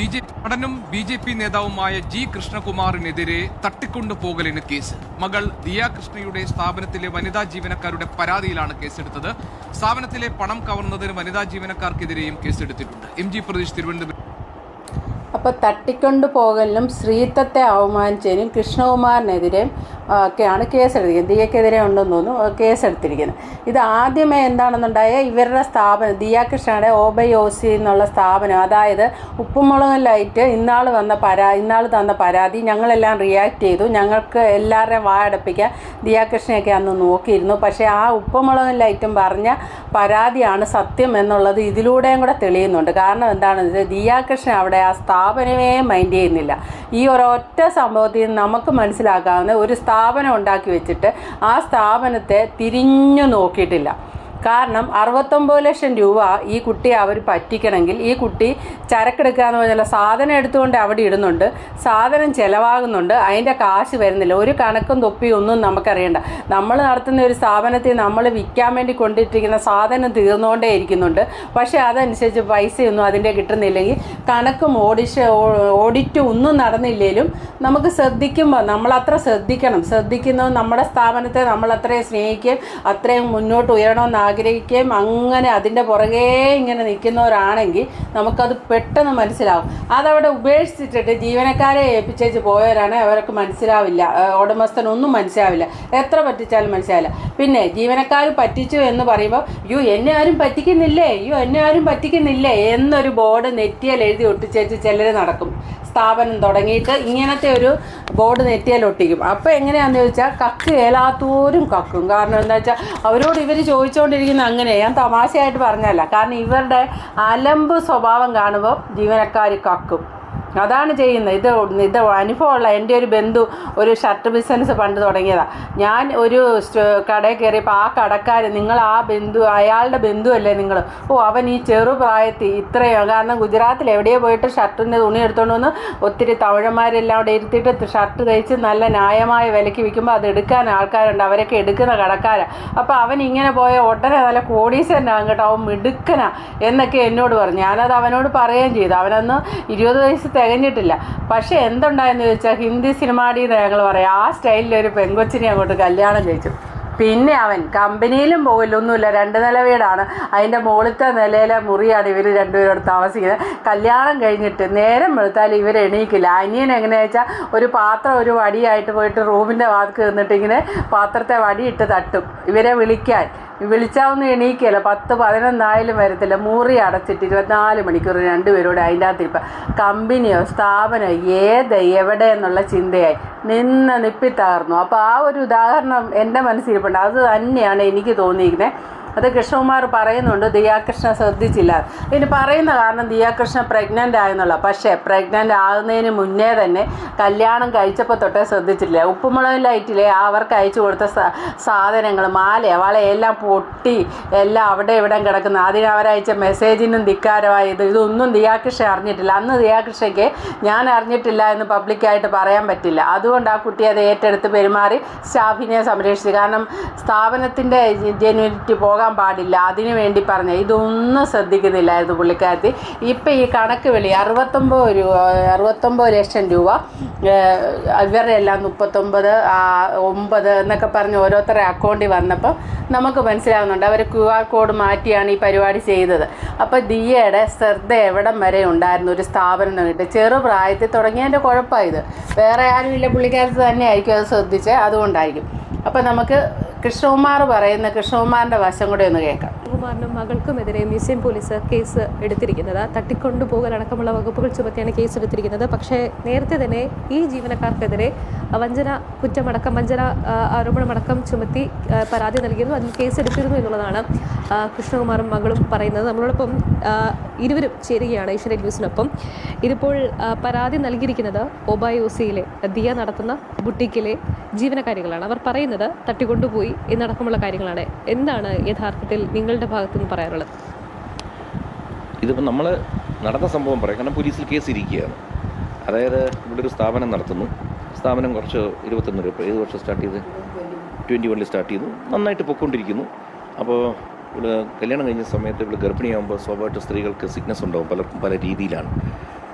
B J P നടനും B J P നേതാവുമായ G കൃഷ്ണകുമാറിനെതിരെ തട്ടിക്കൊണ്ടുപോകലിന് കേസ്. മകൾ ദിയ കൃഷ്ണയുടെ സ്ഥാപനത്തിലെ വനിതാ ജീവനക്കാരുടെ പരാതിയിലാണ് കേസെടുത്തത്. സ്ഥാപനത്തിലെ പണം കവർന്നതിന് വനിതാ ജീവനക്കാർക്കെതിരെയും കേസെടുത്തിട്ടുണ്ട്. എം ജി പ്രതീഷ് തിരുവനന്തപുരം അപ്പോൾ തട്ടിക്കൊണ്ടു പോകലിനും സ്ത്രീത്വത്തെ അവമാനിച്ചതിനും കൃഷ്ണകുമാറിനെതിരെ ഒക്കെയാണ് കേസെടുത്തിരിക്കുന്നത്. ദിയക്കെതിരെ ഉണ്ടെന്ന് തോന്നുന്നു കേസെടുത്തിരിക്കുന്നത്. ഇത് ആദ്യമേ എന്താണെന്നുണ്ടായ ഇവരുടെ സ്ഥാപനം ദിയ കൃഷ്ണയുടെ ഓബൈ ഓസി എന്നുള്ള സ്ഥാപനം അതായത് ഉപ്പുമുളക് ലൈറ്റ് ഇന്നാൾ വന്ന പരാ ഇന്നാൾ തന്ന പരാതി ഞങ്ങളെല്ലാം റിയാക്ട് ചെയ്തു. ഞങ്ങൾക്ക് എല്ലാവരുടെയും വായടപ്പിക്കാൻ ദിയ കൃഷ്ണയൊക്കെ അന്ന് നോക്കിയിരുന്നു. പക്ഷേ ആ ഉപ്പുമുളകും ലൈറ്റും പറഞ്ഞ പരാതിയാണ് സത്യം എന്നുള്ളത് ഇതിലൂടെയും കൂടെ തെളിയുന്നുണ്ട്. കാരണം എന്താണെന്ന് വെച്ചാൽ ദിയാകൃഷ്ണൻ അവിടെ ആ സ്ഥാപനമേ മൈൻഡ് ചെയ്യുന്നില്ല. ഈ ഒരൊറ്റ സംഭവത്തിൽ നമുക്ക് മനസ്സിലാക്കാവുന്ന ഒരു സ്ഥാപനം ഉണ്ടാക്കി വെച്ചിട്ട് ആ സ്ഥാപനത്തെ തിരിഞ്ഞു നോക്കിയിട്ടില്ല. കാരണം അറുപത്തൊമ്പത് ലക്ഷം രൂപ ഈ കുട്ടിയെ അവർ പറ്റിക്കണമെങ്കിൽ ഈ കുട്ടി ചരക്കെടുക്കുക എന്ന് പറഞ്ഞാൽ സാധനം എടുത്തുകൊണ്ട് അവിടെ ഇടുന്നുണ്ട് സാധനം ചിലവാകുന്നുണ്ട് അതിന്റെ കാശ് വരുന്നില്ല. ഒരു കണക്കും തൊപ്പിയൊന്നും നമുക്കറിയണ്ട. നമ്മൾ നടത്തുന്ന ഒരു സ്ഥാപനത്തിൽ നമ്മൾ വിൽക്കാൻ വേണ്ടി കൊണ്ടിട്ടിരിക്കുന്ന സാധനം തീർന്നുകൊണ്ടേ ഇരിക്കുന്നുണ്ട്. പക്ഷേ അതനുസരിച്ച് പൈസയൊന്നും അതിന്റെ കിട്ടുന്നില്ലെങ്കിൽ കണക്കും ഓഡിഷ ഓഡിറ്റും ഒന്നും നടന്നില്ലെങ്കിലും നമുക്ക് ശ്രദ്ധിക്കുമ്പോൾ നമ്മളത്ര ശ്രദ്ധിക്കണം. ശ്രദ്ധിക്കുന്നത് നമ്മുടെ സ്ഥാപനത്തെ നമ്മളത്രയും സ്നേഹിക്കുകയും അത്രയും മുന്നോട്ട് ഉയരണമെന്ന് ആഗ്രഹിക്കുകയും അങ്ങനെ അതിന്റെ പുറകെ ഇങ്ങനെ നിൽക്കുന്നവരാണെങ്കിൽ നമുക്കത് പെട്ടെന്ന് മനസ്സിലാവും. അതവിടെ ഉപേക്ഷിച്ചിട്ട് ജീവനക്കാരെ ഏൽപ്പിച്ചേച്ച് പോയവരാണ് അവർക്ക് മനസ്സിലാവില്ല. ഉടമസ്ഥനൊന്നും മനസ്സിലാവില്ല. എത്ര പറ്റിച്ചാലും മനസ്സിലാവില്ല. പിന്നെ ജീവനക്കാർ പറ്റിച്ചു എന്ന് പറയുമ്പോൾ യു എന്നെ ആരും പറ്റിക്കുന്നില്ലേ? യു എന്നെ ആരും പറ്റിക്കുന്നില്ലേ? എന്നൊരു ബോർഡ് നെറ്റിയാൽ എഴുതി ഒട്ടിച്ചേച്ച് ചിലർ നടക്കും. സ്ഥാപനം തുടങ്ങിയിട്ട് ഇങ്ങനത്തെ ഒരു ബോർഡ് നെറ്റിയാൽ ഒട്ടിക്കും. അപ്പോൾ എങ്ങനെയാണെന്ന് ചോദിച്ചാൽ കക്ക് ഏലാത്തോരും കക്കും. കാരണം എന്താ വെച്ചാൽ അവരോട് ഇവർ ചോദിച്ചുകൊണ്ടിരിക്കുന്ന അങ്ങനെ. ഞാൻ തമാശയായിട്ട് പറഞ്ഞല്ല. കാരണം ഇവരുടെ അലമ്പ് സ്വഭാവം കാണുമ്പോൾ ജീവനക്കാർ കക്കും. അതാണ് ചെയ്യുന്നത്. ഇത് ഇത് അനുഭവമുള്ള എന്റെ ഒരു ബന്ധു ഒരു ഷർട്ട് ബിസിനസ് പണ്ട് തുടങ്ങിയതാണ് ഞാൻ ഒരു കടയിൽ കയറിയപ്പോൾ ആ കടക്കാർ നിങ്ങൾ ആ ബന്ധു അയാളുടെ ബന്ധുവല്ലേ നിങ്ങൾ? ഓ അവൻ ഈ ചെറുപ്രായത്തിൽ ഇത്രയോ കാരണം ഗുജറാത്തിൽ എവിടെയോ പോയിട്ട് ഷർട്ടിന്റെ തുണി എടുത്തുകൊണ്ട് വന്ന് ഒത്തിരി തമിഴന്മാരെല്ലാം അവിടെ ഇരുത്തിയിട്ട് ഷർട്ട് തയ്ച്ച് നല്ല ന്യായമായ വിലയ്ക്ക് വിൽക്കുമ്പോൾ അത് എടുക്കാൻ ആൾക്കാരുണ്ട്. അവരൊക്കെ എടുക്കുന്ന കടക്കാരാണ് അപ്പോൾ അവൻ ഇങ്ങനെ പോയ ഉടനെ നല്ല കോടീശ്വരനാകും കേട്ടോ അവൻ മിടുക്കനാ എന്നൊക്കെ എന്നോട് പറഞ്ഞു. ഞാനത് അവനോട് പറയുകയും ചെയ്തു. അവനന്ന് ഇരുപത് വയസ്സ് തികഞ്ഞിട്ടില്ല. പക്ഷേ എന്തുണ്ടായെന്ന് ചോദിച്ചാൽ ഹിന്ദി സിനിമാടിന്ന് ഞങ്ങൾ പറയാം ആ സ്റ്റൈലിൽ ഒരു പെങ്കൊച്ചിനെ അങ്ങോട്ട് കല്യാണം കഴിച്ചു. പിന്നെ അവൻ കമ്പനിയിലും പോകില്ല ഒന്നുമില്ല രണ്ട് നില വീടാണ്. അതിന്റെ മുകളിലത്തെ നിലയിലെ മുറിയാണ് ഇവർ രണ്ടുപേരോട് താമസിക്കുന്നത്. കല്യാണം കഴിഞ്ഞിട്ട് നേരം വെളുത്താൽ ഇവർ എണീക്കില്ല. അനിയൻ എങ്ങനെയാ വെച്ചാൽ ഒരു പാത്രം ഒരു വടിയായിട്ട് പോയിട്ട് റൂമിന്റെ വാതിക്ക് നിന്നിട്ട് ഇങ്ങനെ പാത്രത്തെ വടിയിട്ട് തട്ടും. ഇവരെ വിളിക്കാൻ. വിളിച്ചാവുന്ന എണീക്കല്ല. പത്ത് പതിനൊന്നായാലും വരത്തില്ല. മുറി അടച്ചിട്ട് ഇരുപത്തിനാല് മണിക്കൂർ രണ്ടുപേരോട് അതിന്റെ അകത്തിരിപ്പം. കമ്പനിയോ സ്ഥാപനമോ ഏത് എവിടെ എന്നുള്ള ചിന്തയായി. നിന്ന് നിപ്പിത്തകർന്നു അപ്പോൾ ആ ഒരു ഉദാഹരണം എന്റെ മനസ്സിരിപ്പുണ്ട് അത് തന്നെയാണ് എനിക്ക് തോന്നിയിരിക്കുന്നത്. അത് കൃഷ്ണകുമാർ പറയുന്നുണ്ട് ദിയാകൃഷ്ണ ശ്രദ്ധിച്ചില്ല. ഇതിന് പറയുന്ന കാരണം ദിയാകൃഷ്ണ പ്രഗ്നന്റ് ആയെന്നുള്ള പക്ഷേ പ്രഗ്നന്റ് ആകുന്നതിന് മുന്നേ തന്നെ കല്യാണം കഴിച്ചപ്പോൾ തൊട്ടേ ശ്രദ്ധിച്ചില്ല ഉപ്പുമുളക് ലൈറ്റിലെ അവർക്ക് അയച്ചു കൊടുത്ത സാധനങ്ങൾ മാല വളയെല്ലാം പൊട്ടി എല്ലാം അവിടെ ഇവിടെ കിടക്കുന്ന. അതിന് അവരയച്ച മെസ്സേജിനും ധിക്കാരമായത് ഇതൊന്നും ദിയാകൃഷ്ണ അറിഞ്ഞിട്ടില്ല. അന്ന് ദിയാകൃഷ്ണയ്ക്ക് ഞാൻ അറിഞ്ഞിട്ടില്ല എന്ന് പബ്ലിക്കായിട്ട് പറയാൻ പറ്റില്ല. അതുകൊണ്ട് ആ കുട്ടി അത് ഏറ്റെടുത്ത് പെരുമാറി സ്റ്റാഫിനെ സംരക്ഷിച്ചു. കാരണം സ്ഥാപനത്തിന്റെ ജെന്യൂനിറ്റി പോകാൻ പാടില്ല. അതിനു വേണ്ടി പറഞ്ഞ. ഇതൊന്നും ശ്രദ്ധിക്കുന്നില്ലായിരുന്നു പുള്ളിക്കാരത്തി. ഇപ്പം ഈ കണക്ക് വിളി അറുപത്തൊമ്പത് രൂപ അറുപത്തൊമ്പത് ലക്ഷം രൂപ ഇവരുടെ എല്ലാം മുപ്പത്തൊമ്പത് ഒമ്പത് എന്നൊക്കെ പറഞ്ഞ് ഓരോരുത്തരുടെ അക്കൗണ്ടിൽ വന്നപ്പോൾ നമുക്ക് മനസ്സിലാവുന്നുണ്ട്. അവർ ക്യു ആർ കോഡ് മാറ്റിയാണ് ഈ പരിപാടി ചെയ്തത്. അപ്പോൾ ദിയയുടെ ശ്രദ്ധ എവിടം വരെ ഉണ്ടായിരുന്നു? ഒരു സ്ഥാപനം കിട്ടി ചെറുപ്രായത്തിൽ തുടങ്ങിയതിന്റെ ഇത്. വേറെ ആരുമില്ല. പുള്ളിക്കാരത്ത് തന്നെ ആയിരിക്കും അത് ശ്രദ്ധിച്ച്. അതുകൊണ്ടായിരിക്കും. അപ്പം നമുക്ക് കൃഷ്ണകുമാർ പറയുന്ന കൃഷ്ണകുമാറിന്റെ വശം കൂടെ ഒന്ന് കേൾക്കാം. മകൾക്കും മകൾക്കുമെതിരെ മ്യൂസിയം പോലീസ് കേസ് എടുത്തിരിക്കുന്നത്. തട്ടിക്കൊണ്ടുപോകലടക്കമുള്ള വകുപ്പുകൾ ചുമത്തിയാണ് കേസ് എടുത്തിരിക്കുന്നത്. പക്ഷേ നേരത്തെ തന്നെ ഈ ജീവനക്കാർക്കെതിരെ വഞ്ചന കുറ്റമടക്കം വഞ്ചന ആരോപണമടക്കം ചുമത്തി പരാതി നൽകിയിരുന്നു. അതിൽ കേസ് എടുത്തിരുന്നു എന്നുള്ളതാണ് കൃഷ്ണകുമാറും മകളും പറയുന്നത് നമ്മളോടൊപ്പം ഇരുവരും ചേരുകയാണ് ഏഷ്യൻ ന്യൂസിനൊപ്പം. ഇതിപ്പോൾ പരാതി നൽകിയിരിക്കുന്നത് ഒബായോസിയിലെ ദിയ നടത്തുന്ന ബുട്ടിക്കിലെ ജീവനക്കാരികളാണ്. അവർ പറയുന്നത് തട്ടിക്കൊണ്ടുപോയി എന്നടക്കമുള്ള കാര്യങ്ങളാണ്. എന്താണ് യഥാർത്ഥത്തിൽ നിങ്ങളുടെ ഭാഗത്തു നിന്ന് പറയാനുള്ളത് ഇതിപ്പോൾ നമ്മൾ നടന്ന സംഭവം പറയാം. കാരണം പോലീസിൽ കേസ് ഇരിക്കുകയാണ് അതായത് ഇവിടെ ഒരു സ്ഥാപനം നടത്തുന്നു. സ്ഥാപനം കുറച്ച് ഇരുപത്തൊന്ന് രൂപ ഏത് വർഷം സ്റ്റാർട്ട് ചെയ്ത്? ട്വന്റി വണ്ണിൽ സ്റ്റാർട്ട് ചെയ്തു. നന്നായിട്ട് പൊയ്ക്കൊണ്ടിരിക്കുന്നു അപ്പോൾ ഇവിടെ കല്യാണം കഴിഞ്ഞ സമയത്ത് ഇവിടെ ഗർഭിണിയാകുമ്പോൾ സ്വാഭാവികമായിട്ട് സ്ത്രീകൾക്ക് സിക്നസ് ഉണ്ടാവും പലർക്കും പല രീതിയിലാണ്.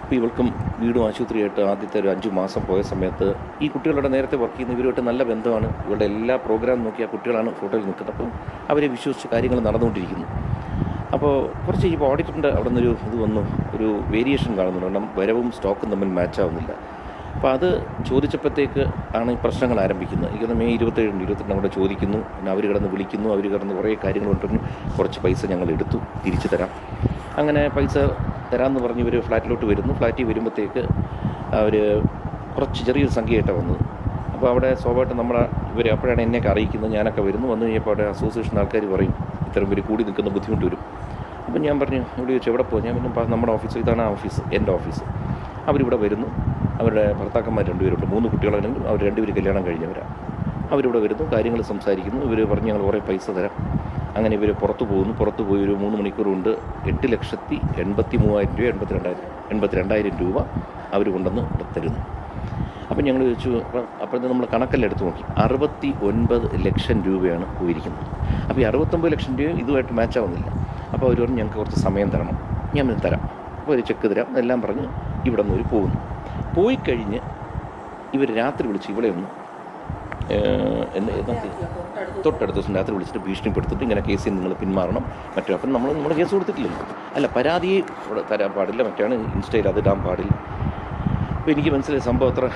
അപ്പോൾ ഇവൾക്കും വീടും ആശുപത്രിയായിട്ട് ആദ്യത്തെ ഒരു അഞ്ച് മാസം പോയ സമയത്ത് ഈ കുട്ടികളുടെ നേരത്തെ വർക്ക് ചെയ്യുന്ന ഇവരുമായിട്ട് നല്ല ബന്ധമാണ്. ഇവരുടെ എല്ലാ പ്രോഗ്രാം നോക്കി ആ കുട്ടികളാണ് ഫോട്ടോയിൽ നിൽക്കുന്നത്. അപ്പം അവരെ വിശ്വസിച്ച് കാര്യങ്ങൾ നടന്നുകൊണ്ടിരിക്കുന്നു. അപ്പോൾ കുറച്ച് കഴിയുമ്പോൾ ഓഡിറ്ററിന്റെ അവിടെ നിന്നൊരു ഇത് വന്നു. ഒരു വേരിയേഷൻ കാണുന്നുണ്ട്. കാരണം വരവും സ്റ്റോക്കും തമ്മിൽ മാച്ച് ആവുന്നില്ല. അപ്പോൾ അത് ചോദിച്ചപ്പോഴത്തേക്ക് ആണ് ഈ പ്രശ്നങ്ങൾ ആരംഭിക്കുന്നത്. എനിക്ക് മെയ് ഇരുപത്തേഴിന് ഇരുപത്തെട്ടിന് അവിടെ ചോദിക്കുന്നു. പിന്നെ അവർ കിടന്ന് വിളിക്കുന്നു. അവർ കിടന്ന് കുറേ കാര്യങ്ങൾ കൊണ്ടുവരുന്നു കുറച്ച് പൈസ ഞങ്ങൾ എടുത്തു. തിരിച്ചു തരാം. അങ്ങനെ പൈസ തരാമെന്ന് പറഞ്ഞ് ഇവർ ഫ്ലാറ്റിലോട്ട് വരുന്നു. ഫ്ലാറ്റിൽ വരുമ്പോഴത്തേക്ക് അവർ കുറച്ച് ചെറിയൊരു സംഖ്യയായിട്ടാണ് വന്നത്. അപ്പോൾ അവിടെ സ്വാഭാവികം നമ്മളെ ഇവർ അപ്പോഴാണ് എന്നെയൊക്കെ അറിയിക്കുന്നത്. ഞാനൊക്കെ വരുന്നു. വന്നു കഴിഞ്ഞപ്പോൾ അവിടെ അസോസിയേഷൻ ആൾക്കാർ പറയും ഇത്തരം പേര് കൂടി നിൽക്കുന്ന ബുദ്ധിമുട്ട് വരും. അപ്പം ഞാൻ പറഞ്ഞു ഇവിടെ ചോദിച്ചു എവിടെ പോകും ഞാൻ പിന്നെ നമ്മുടെ ഓഫീസ് ഇതാണ് ഓഫീസ് എന്റെ ഓഫീസ്. അവരിവിടെ വരുന്നു. അവരുടെ ഭർത്താക്കന്മാർ രണ്ടുപേരുണ്ട്. മൂന്ന് കുട്ടികളാണെങ്കിൽ അവർ രണ്ടുപേർ കല്യാണം കഴിഞ്ഞവരാണ് അവരിവിടെ വരുന്നു കാര്യങ്ങൾ സംസാരിക്കുന്നു. ഇവർ പറഞ്ഞ് ഞങ്ങൾ കുറേ പൈസ തരാം. അങ്ങനെ ഇവർ പുറത്തു പോകുന്നു. പുറത്തു പോയി ഒരു മൂന്ന് മണിക്കൂർ എട്ട് ലക്ഷത്തി എൺപത്തി മൂവായിരം രൂപ എൺപത്തി രണ്ടായിരം എൺപത്തി രണ്ടായിരം രൂപ അവർ കൊണ്ടുവന്ന് ഇവിടെ തരുന്നു. അപ്പം ഞങ്ങൾ ചോദിച്ചു അപ്പോഴത്തെ നമ്മൾ കണക്കെല്ലാം എടുത്തു നോക്കി. അറുപത്തി ഒൻപത് ലക്ഷം രൂപയാണ് പോയിരിക്കുന്നത്. അപ്പോൾ ഈ അറുപത്തൊമ്പത് ലക്ഷം രൂപ ഇതുമായിട്ട് മാച്ച് ആവുന്നില്ല. അപ്പോൾ അവർ പറഞ്ഞു ഞങ്ങൾക്ക് കുറച്ച് സമയം തരണം. ഞാൻ തരാം. അപ്പോൾ ഒരു ചെക്ക് തരാം. എല്ലാം പറഞ്ഞ് ഇവിടെ നിന്ന് ഒരു പോകുന്നു. പോയി കഴിഞ്ഞ് ഇവർ രാത്രി വിളിച്ച് ഇവിടെ ഒന്ന്? തൊട്ടടുത്ത ദിവസം രാത്രി വിളിച്ചിട്ട് ഭീഷണിപ്പെടുത്തിട്ട് ഇങ്ങനെ കേസിൽ നിങ്ങൾ പിന്മാറണം. മറ്റോ അപ്പം നമ്മൾ നമ്മുടെ കേസ് കൊടുത്തിട്ടില്ലല്ലോ. അല്ല പരാതി തരാൻ പാടില്ല. മറ്റാണ് ഇൻസ്റ്റയിൽ അത് ഇടാൻ പാടില്ല. അപ്പോൾ എനിക്ക് മനസ്സിലായ സംഭവം അത്ര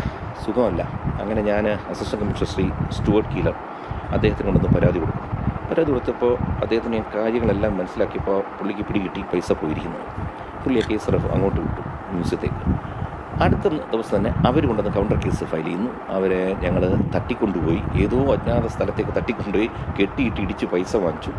സുഖമല്ല. അങ്ങനെ ഞാൻ assistant commissioner Shri Stuart Keeler അദ്ദേഹത്തിന് കൊണ്ടൊന്ന് പരാതി കൊടുക്കും പരാതി കൊടുത്തപ്പോൾ അദ്ദേഹത്തിന് കാര്യങ്ങളെല്ലാം മനസ്സിലാക്കിയപ്പോൾ പുള്ളിക്ക് പിടികിട്ടി പൈസ പോയിരിക്കുന്നത് പുള്ളിയെ കേസ് റഫ് അങ്ങോട്ട് വിട്ടു മ്യൂസിയത്തേക്ക് അടുത്ത ദിവസം തന്നെ അവർ കൊണ്ടുവന്ന് കൗണ്ടർ കേസ് ഫയൽ ചെയ്യുന്നു. അവരെ ഞങ്ങൾ തട്ടിക്കൊണ്ടുപോയി. ഏതോ അജ്ഞാത സ്ഥലത്തേക്ക് തട്ടിക്കൊണ്ടുപോയി കെട്ടിയിട്ട് ഇടിച്ച് പൈസ വാങ്ങിച്ചു.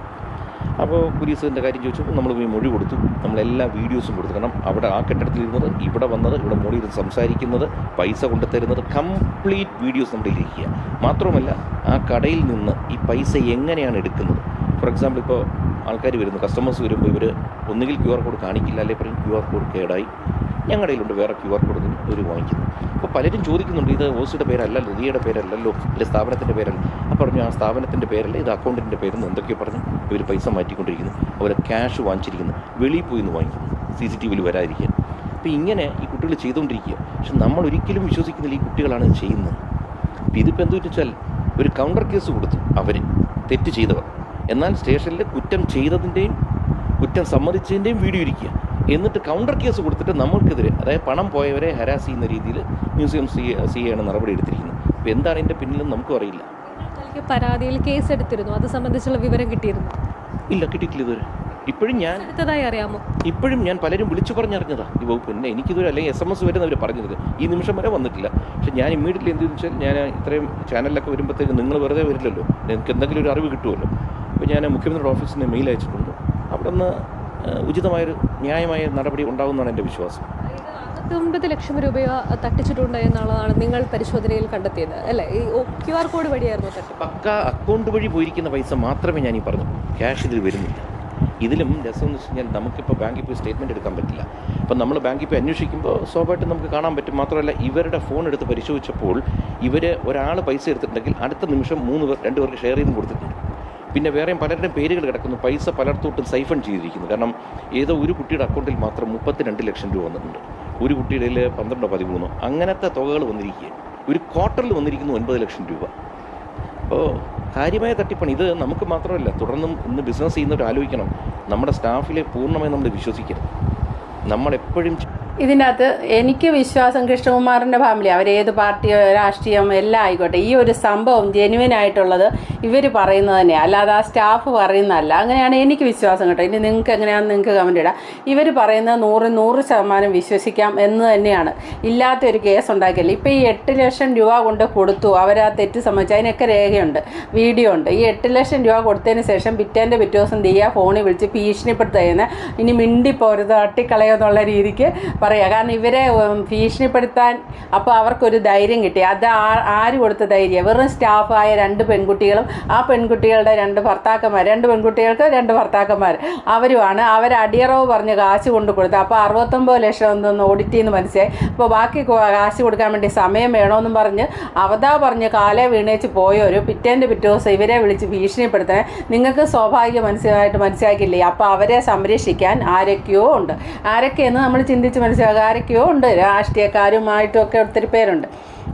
അപ്പോൾ പോലീസിന്റെ കാര്യം ചോദിച്ചപ്പോൾ നമ്മൾ പോയി മൊഴി കൊടുത്തു. നമ്മളെല്ലാ വീഡിയോസും കൊടുത്തു. കാരണം അവിടെ ആ കെട്ടിടത്തിലിരുന്നത് ഇവിടെ വന്നത് ഇവിടെ മോളി ഇരുന്ന് സംസാരിക്കുന്നത് പൈസ കൊണ്ടുതരുന്നത് കംപ്ലീറ്റ് വീഡിയോസ് നമ്മുടെ ഇരിക്കുക മാത്രമല്ല ആ കടയിൽ നിന്ന് ഈ പൈസ എങ്ങനെയാണ് എടുക്കുന്നത്? ഫോർ എക്സാമ്പിൾ ഇപ്പോൾ ആൾക്കാർ വരുന്നു. കസ്റ്റമേഴ്സ് വരുമ്പോൾ ഇവർ ഒന്നുകിൽ ക്യു ആർ കോഡ് കാണിക്കില്ല അല്ലെങ്കിൽ പറയും ക്യു ആർ കോഡ് കേടായി. ഞങ്ങളുടെ കയ്യിലുണ്ട് വേറെ ക്യു ആർ കോഡ് ഇവർ വാങ്ങിക്കുന്നു അപ്പോൾ പലരും ചോദിക്കുന്നുണ്ട് ഇത് ഓസിയുടെ പേരല്ലല്ലോ റിയയുടെ പേരല്ലല്ലോ ഇല്ല സ്ഥാപനത്തിന്റെ പേരല്ല അപ്പോൾ പറഞ്ഞു ആ സ്ഥാപനത്തിന്റെ പേരല്ല ഇത് അക്കൗണ്ടിന്റെ പേരെന്ന് എന്തൊക്കെയോ പറഞ്ഞു. ഇവർ പൈസ മാറ്റിക്കൊണ്ടിരിക്കുന്നു. അവർ ക്യാഷ് വാങ്ങിച്ചിരിക്കുന്നു. വെളിയിൽ പോയി നിന്ന് വാങ്ങിക്കുന്നു. സി സി ടി വിയിൽ വരാതിരിക്കാൻ. അപ്പോൾ ഇങ്ങനെ ഈ കുട്ടികൾ ചെയ്തുകൊണ്ടിരിക്കുക പക്ഷെ നമ്മൾ ഒരിക്കലും വിശ്വസിക്കുന്നില്ല ഈ കുട്ടികളാണ് ചെയ്യുന്നത്. അപ്പോൾ ഇതിപ്പോൾ എന്തു വെച്ചാൽ ഒരു കൗണ്ടർ കേസ് കൊടുത്തു അവർ തെറ്റ് ചെയ്തവർ. എന്നാൽ സ്റ്റേഷനിൽ കുറ്റം ചെയ്തതിന്റെയും കുറ്റം സമ്മതിച്ചതിന്റെയും വീഡിയോ ഇരിക്കുക. എന്നിട്ട് കൗണ്ടർ കേസ് കൊടുത്തിട്ട് നമ്മൾക്കെതിരെ അതായത് പണം പോയവരെ ഹരാസ് ചെയ്യുന്ന രീതിയിൽ മ്യൂസിയം സി സി ആണ് നടപടി എടുത്തിരിക്കുന്നത്. അപ്പോൾ എന്താണ് ഇതിന്റെ പിന്നിലും നമുക്കും അറിയില്ല. പരാതിയിൽ കേസ് എടുത്തിരുന്നു. അത് സംബന്ധിച്ചുള്ള വിവരം കിട്ടിയിരുന്നു? ഇല്ല കിട്ടിയിട്ടില്ല ഇതുവരെ. ഇപ്പോഴും ഞാൻ അറിയാമോ? ഇപ്പോഴും ഞാൻ പലരും വിളിച്ചു പറഞ്ഞറിഞ്ഞതാ. ഈ വകുപ്പ്. പിന്നെ എനിക്കിതുവരെ അല്ലെങ്കിൽ എസ് എം എസ് വരുന്നവർ പറഞ്ഞത് ഈ നിമിഷം വരെ വന്നിട്ടില്ല. പക്ഷെ ഞാൻ ഇമ്മീഡിയറ്റ്ലി എന്തെന്ന് വെച്ചാൽ ഞാൻ ഇത്രയും ചാനലിലൊക്കെ വരുമ്പോഴത്തേക്ക് നിങ്ങൾ വെറുതെ വരില്ലല്ലോ. നിങ്ങൾക്ക് എന്തെങ്കിലും ഒരു അറിവ് കിട്ടുമല്ലോ. അപ്പോൾ ഞാൻ മുഖ്യമന്ത്രിയുടെ ഓഫീസിന് മെയിൽ അയച്ചിട്ടുണ്ട്. അവിടെ നിന്ന് ഉചിതമായൊരു ന്യായമായ നടപടി ഉണ്ടാകുമെന്നാണ് എന്റെ വിശ്വാസം. അറുപത്തൊമ്പത് ലക്ഷം രൂപ തട്ടിച്ചിട്ടുണ്ട് എന്നുള്ളതാണ് നിങ്ങൾ പരിശോധനയിൽ കണ്ടെത്തിയത് അല്ലേ? ഈ ക്യു ആർ കോഡ് വഴിയായിരുന്നു തട്ടിപ്പ് പക്ക അക്കൗണ്ട് വഴി പോയിരിക്കുന്ന പൈസ മാത്രമേ ഞാൻ ഈ പറഞ്ഞു. ക്യാഷ് ഇതിൽ വരുന്നില്ല. ഇതിലും രസം എന്ന് വെച്ച് കഴിഞ്ഞാൽ നമുക്കിപ്പോൾ ബാങ്കിൽ പോയി സ്റ്റേറ്റ്മെന്റ് എടുക്കാൻ പറ്റില്ല. അപ്പം നമ്മൾ ബാങ്കിൽ പോയി അന്വേഷിക്കുമ്പോൾ സ്വാഭാവികമായിട്ടും നമുക്ക് കാണാൻ പറ്റും. മാത്രമല്ല ഇവരുടെ ഫോൺ എടുത്ത് പരിശോധിച്ചപ്പോൾ ഇവർ ഒരാൾ പൈസ എടുത്തിട്ടുണ്ടെങ്കിൽ അടുത്ത നിമിഷം മൂന്ന് പേർ രണ്ട് പേർക്ക് ഷെയർ ചെയ്തും കൊടുത്തിട്ടുണ്ട്. പിന്നെ വേറെയും പലരുടെയും പേരുകൾ കിടക്കുന്നു. പൈസ പലർത്തോട്ടും സൈഫൺ ചെയ്തിരിക്കുന്നു. കാരണം ഏതോ ഒരു കുട്ടിയുടെ അക്കൗണ്ടിൽ മാത്രം മുപ്പത്തിരണ്ട് ലക്ഷം രൂപ വന്നിട്ടുണ്ട്. ഒരു കുട്ടിയുടെ പന്ത്രണ്ടോ പതിമൂന്നോ അങ്ങനത്തെ തുകകൾ വന്നിരിക്കുക ഒരു ക്വാർട്ടറിൽ വന്നിരിക്കുന്നു ഒൻപത് ലക്ഷം രൂപ. അപ്പോൾ കാര്യമായ തട്ടിപ്പാണ്. ഇത് നമുക്ക് മാത്രമല്ല തുടർന്നും ഇന്ന് ബിസിനസ് ചെയ്യുന്നവർ ആലോചിക്കണം. നമ്മുടെ സ്റ്റാഫിലെ പൂർണമായി നമ്മൾ വിശ്വസിക്കരുത്. നമ്മളെപ്പോഴും ഇതിനകത്ത് എനിക്ക് വിശ്വാസം കൃഷ്ണകുമാറിന്റെ ഫാമിലി അവരേത് പാർട്ടിയോ രാഷ്ട്രീയം എല്ലാം ആയിക്കോട്ടെ. ഈ ഒരു സംഭവം ജെന്യുവൻ ആയിട്ടുള്ളത് ഇവർ പറയുന്നത് തന്നെ അല്ലാതെ ആ സ്റ്റാഫ് പറയുന്നതല്ല. അങ്ങനെയാണ് എനിക്ക് വിശ്വാസം കേട്ടോ. ഇനി നിങ്ങൾക്ക് എങ്ങനെയാണെന്ന് നിങ്ങൾക്ക് കമന്റ് ഇടാം. ഇവർ പറയുന്നത് നൂറ് നൂറ് ശതമാനം വിശ്വസിക്കാം എന്ന് തന്നെയാണ്. ഇല്ലാത്തൊരു കേസ് ഉണ്ടാക്കിയല്ലേ. ഇപ്പോൾ ഈ എട്ട് ലക്ഷം രൂപ കൊണ്ട് കൊടുത്തു. അവർ ആ തെറ്റ് സംബന്ധിച്ച് അതിനൊക്കെ രേഖയുണ്ട്. വീഡിയോ ഉണ്ട്. ഈ എട്ട് ലക്ഷം രൂപ കൊടുത്തതിന് ശേഷം പിറ്റേന്റെ പിറ്റേ ദിവസം ദിയ ഫോണിൽ വിളിച്ച് ഭീഷണിപ്പെടുത്തുന്ന ഇനി മിണ്ടിപ്പോരുത് തട്ടിക്കളയോ എന്നുള്ള രീതിക്ക് പറയുക കാരണം ഇവരെ ഭീഷണിപ്പെടുത്താൻ അപ്പോൾ അവർക്കൊരു ധൈര്യം കിട്ടി. അത് ആര് കൊടുത്ത ധൈര്യം? വെറും സ്റ്റാഫായ രണ്ട് പെൺകുട്ടികളും ആ പെൺകുട്ടികളുടെ രണ്ട് ഭർത്താക്കന്മാർ രണ്ട് പെൺകുട്ടികൾക്ക് രണ്ട് ഭർത്താക്കന്മാർ. അവരുമാണ് അവർ അടിയറവ് പറഞ്ഞ് കാശ് കൊണ്ട് കൊടുത്തത്. അപ്പോൾ അറുപത്തൊമ്പത് ലക്ഷം എന്തെന്ന് ഓഡിറ്റ് ചെയ്യുന്ന മനസ്സിലായി അപ്പോൾ ബാക്കി കാശ് കൊടുക്കാൻ വേണ്ടി സമയം വേണമെന്നും പറഞ്ഞ് അവതാ പറഞ്ഞ് കാലേ വീണേച്ച് പോയൊരു പിറ്റേന്റെ പിറ്റേ ദിവസം ഇവരെ വിളിച്ച് ഭീഷണിപ്പെടുത്തണേ. നിങ്ങൾക്ക് സ്വാഭാവിക മനസ്സിലായിട്ട് മനസ്സിലാക്കില്ലേ അപ്പോൾ അവരെ സംരക്ഷിക്കാൻ ആരൊക്കെയോ ഉണ്ട്. ആരൊക്കെയെന്ന് നമ്മൾ ചിന്തിച്ച് മനസ്സിലാക്കുക. ആരൊക്കെയോ ഉണ്ട്. രാഷ്ട്രീയക്കാരുമായിട്ടും ഒക്കെ ഒത്തിരി പേരുണ്ട്.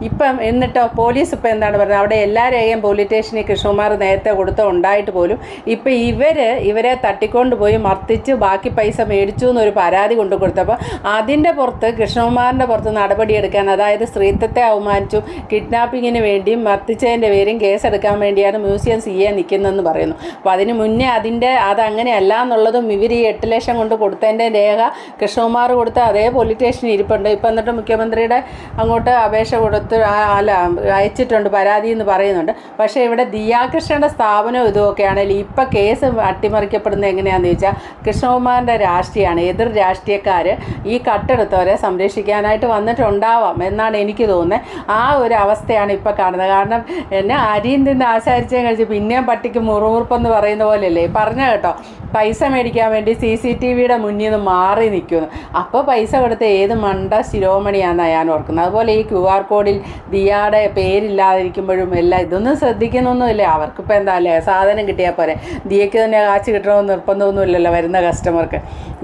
ഇപ്പം എന്നിട്ടോ പോലീസ് ഇപ്പം എന്താണ് പറയുന്നത് അവിടെ എല്ലാ രേഖയും പോലീസ് സ്റ്റേഷനിൽ കൃഷ്ണകുമാർ നേരത്തെ കൊടുത്ത ഉണ്ടായിട്ട് പോലും ഇപ്പം ഇവർ ഇവരെ തട്ടിക്കൊണ്ട് പോയി മർദ്ദിച്ച് ബാക്കി പൈസ മേടിച്ചു എന്നൊരു പരാതി കൊണ്ടു കൊടുത്തപ്പോൾ അതിന്റെ പുറത്ത് കൃഷ്ണകുമാറിന്റെ പുറത്ത് നടപടിയെടുക്കാൻ അതായത് സ്ത്രീത്വത്തെ അവമാനിച്ചു കിഡ്നാപ്പിങ്ങിന് വേണ്ടിയും മർദ്ദിച്ചതിന്റെ പേരും കേസെടുക്കാൻ വേണ്ടിയാണ് മ്യൂസിയം സി എ നിൽക്കുന്നതെന്ന് പറയുന്നു. അപ്പോൾ അതിന് മുന്നേ അതിന്റെ അതങ്ങനെയല്ല എന്നുള്ളതും ഇവർ ഈ എട്ട് ലക്ഷം കൊണ്ട് കൊടുത്തതിന്റെ രേഖ കൃഷ്ണകുമാർ കൊടുത്ത അതേ പോലീസ് സ്റ്റേഷനിൽ ഇരിപ്പുണ്ട്. ഇപ്പം എന്നിട്ട് മുഖ്യമന്ത്രിയുടെ അങ്ങോട്ട് അപേക്ഷ കൊടുത്ത് അല്ല അയച്ചിട്ടുണ്ട് പരാതി എന്ന് പറയുന്നുണ്ട്. പക്ഷേ ഇവിടെ ദിയാകൃഷ്ണയുടെ സ്ഥാപനവും ഇതുമൊക്കെയാണെങ്കിൽ ഇപ്പം കേസ് അട്ടിമറിക്കപ്പെടുന്നത് എങ്ങനെയാണെന്ന് ചോദിച്ചാൽ കൃഷ്ണകുമാറിന്റെ രാഷ്ട്രീയമാണ് എതിർ രാഷ്ട്രീയക്കാർ ഈ കട്ടെടുത്തവരെ സംരക്ഷിക്കാനായിട്ട് വന്നിട്ടുണ്ടാവാം എന്നാണ് എനിക്ക് തോന്നുന്നത്. ആ ഒരു അവസ്ഥയാണ് ഇപ്പം കാണുന്നത്. കാരണം എന്നെ അരിയും തിന്ന് ആശാരിച്ചേ കഴിച്ച് പിന്നെയും പട്ടിക്ക് മുറുമുറുപ്പെന്ന് പറയുന്ന പോലെയല്ലേ? പറഞ്ഞ കേട്ടോ. പൈസ മേടിക്കാൻ വേണ്ടി സി സി ടി വിയുടെ മുന്നിൽ നിന്ന് മാറി നിൽക്കുന്നു അപ്പോൾ പൈസ കൊടുത്ത ഏത് മണ്ട ശിരോമണിയാണെന്നാണ് ഞാൻ ഓർക്കുന്നത്. അതുപോലെ ഈ ക്യു ആർ കോഡിൽ ദിയാടെ പേരില്ലാതിരിക്കുമ്പോഴും എല്ലാം ഇതൊന്നും ശ്രദ്ധിക്കുന്നൊന്നുമില്ല. അവർക്കിപ്പോൾ എന്താ അല്ലേ? സാധനം കിട്ടിയാൽ പോരെ. ദിയയ്ക്ക് തന്നെ കാച്ച് കിട്ടണമെന്ന് നിർബന്ധമൊന്നുമില്ലല്ലോ വരുന്ന കസ്റ്റമർക്ക്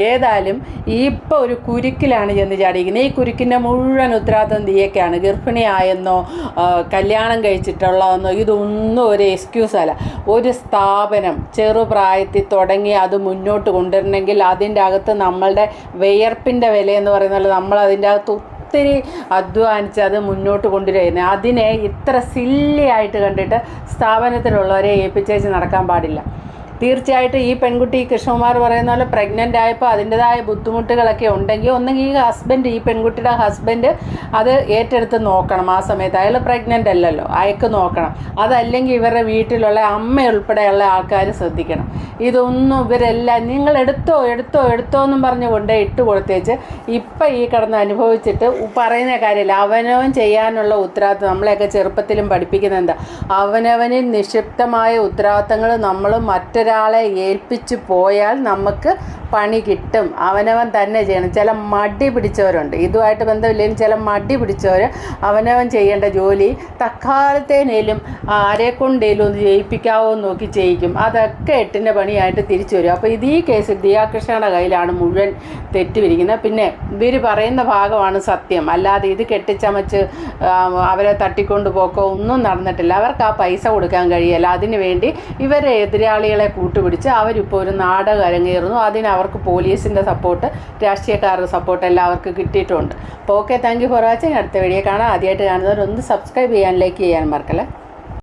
ഏതായാലും ഇപ്പോൾ ഒരു കുരുക്കിലാണ് ചെന്ന് ചാടിയിരിക്കുന്നത്. ഈ കുരുക്കിന്റെ മുഴുവൻ ഉത്തരവാദിത്വം ദിയയ്ക്കാണ്. ഗർഭിണിയായെന്നോ കല്യാണം കഴിച്ചിട്ടുള്ളതെന്നോ ഇതൊന്നും ഒരു എക്സ്ക്യൂസ് അല്ല. ഒരു സ്ഥാപനം ചെറുപ്രായത്തിൽ തുടങ്ങി അത് മുന്നോട്ട് കൊണ്ടുവരണമെങ്കിൽ അതിന്റെ അകത്ത് നമ്മളുടെ വിയർപ്പിന്റെ വില എന്ന് പറയുന്നത് നമ്മൾ അതിന്റെ അകത്ത് ഒത്തിരി അധ്വാനിച്ച് അത് മുന്നോട്ട് കൊണ്ടുവരുന്നത് അതിനെ ഇത്ര സില്ലിയായിട്ട് കണ്ടിട്ട് സ്ഥാപനത്തിലുള്ളവരെ ഏൽപ്പിച്ചേച്ച് നടക്കാൻ പാടില്ല. തീർച്ചയായിട്ടും ഈ പെൺകുട്ടി ഈ കൃഷ്ണകുമാർ പറയുന്ന പോലെ പ്രഗ്നന്റ് ആയപ്പോൾ അതിന്റെതായ ബുദ്ധിമുട്ടുകളൊക്കെ ഉണ്ടെങ്കിൽ ഒന്നെങ്കിൽ ഈ ഹസ്ബൻഡ് ഈ പെൺകുട്ടിയുടെ ഹസ്ബൻഡ് അത് ഏറ്റെടുത്ത് നോക്കണം ആ സമയത്ത്. അയാൾ പ്രഗ്നന്റ് അല്ലല്ലോ അയക്ക് നോക്കണം. അതല്ലെങ്കിൽ ഇവരുടെ വീട്ടിലുള്ള അമ്മ ഉൾപ്പെടെയുള്ള ആൾക്കാർ ശ്രദ്ധിക്കണം. ഇതൊന്നും ഇവരെല്ലാം നിങ്ങൾ എടുത്തോ എടുത്തോ എടുത്തോ എന്നും പറഞ്ഞ് കൊണ്ടേ ഇട്ട് കൊടുത്തേച്ച് ഇപ്പം ഈ കിടന്ന് അനുഭവിച്ചിട്ട് പറയുന്ന കാര്യമില്ല. അവനവൻ ചെയ്യാനുള്ള ഉത്തരവാദിത്വം നമ്മളെയൊക്കെ ചെറുപ്പത്തിലും പഠിപ്പിക്കുന്നത് എന്താ? അവനവനിൽ നിക്ഷിപ്തമായ ഉത്തരവാദിത്തങ്ങൾ നമ്മൾ മറ്റൊരാളെ ഏൽപ്പിച്ചു പോയാൽ നമുക്ക് പണി കിട്ടും. അവനവൻ തന്നെ ചെയ്യണം. ചില മടി പിടിച്ചവരുണ്ട്. ഇതുമായിട്ട് ബന്ധമില്ലെങ്കിലും ചില മടി പിടിച്ചവർ അവനവൻ ചെയ്യേണ്ട ജോലി തക്കാലത്തേനേലും ആരെ കൊണ്ടേലും ഒന്ന് ചെയ്യിപ്പിക്കാവോ എന്ന് നോക്കി ചെയ്യിക്കും. അതൊക്കെ എട്ടിന്റെ പണിയായിട്ട് തിരിച്ചു വരും. അപ്പോൾ ഇത് ഈ കേസിൽ ദിയാകൃഷ്ണയുടെ കയ്യിലാണ് മുഴുവൻ തെറ്റുപിരിക്കുന്നത് പിന്നെ ഇവർ പറയുന്ന ഭാഗമാണ് സത്യം. അല്ലാതെ ഇത് കെട്ടിച്ചമച്ച് അവരെ തട്ടിക്കൊണ്ട് പോക്കോ ഒന്നും നടന്നിട്ടില്ല. അവർക്ക് ആ പൈസ കൊടുക്കാൻ കഴിയില്ല. അതിനു വേണ്ടി ഇവരെ എതിരാളികളെ കൂട്ടുപിടിച്ച് അവരിപ്പോൾ ഒരു നാടകം അരങ്ങേറുന്നു അതിന് അവർക്ക് പോലീസിന്റെ സപ്പോർട്ട് രാഷ്ട്രീയക്കാരുടെ സപ്പോർട്ട് എല്ലാവർക്കും കിട്ടിയിട്ടുണ്ട്. അപ്പോൾ okay thank you for watching അടുത്ത വീഡിയോ കാണാം. ആദ്യമായിട്ട് കാണുന്നവർ ഒന്ന് സബ്സ്ക്രൈബ് ചെയ്യാൻ ലൈക്ക് ചെയ്യാൻ മറക്കല്ലേ?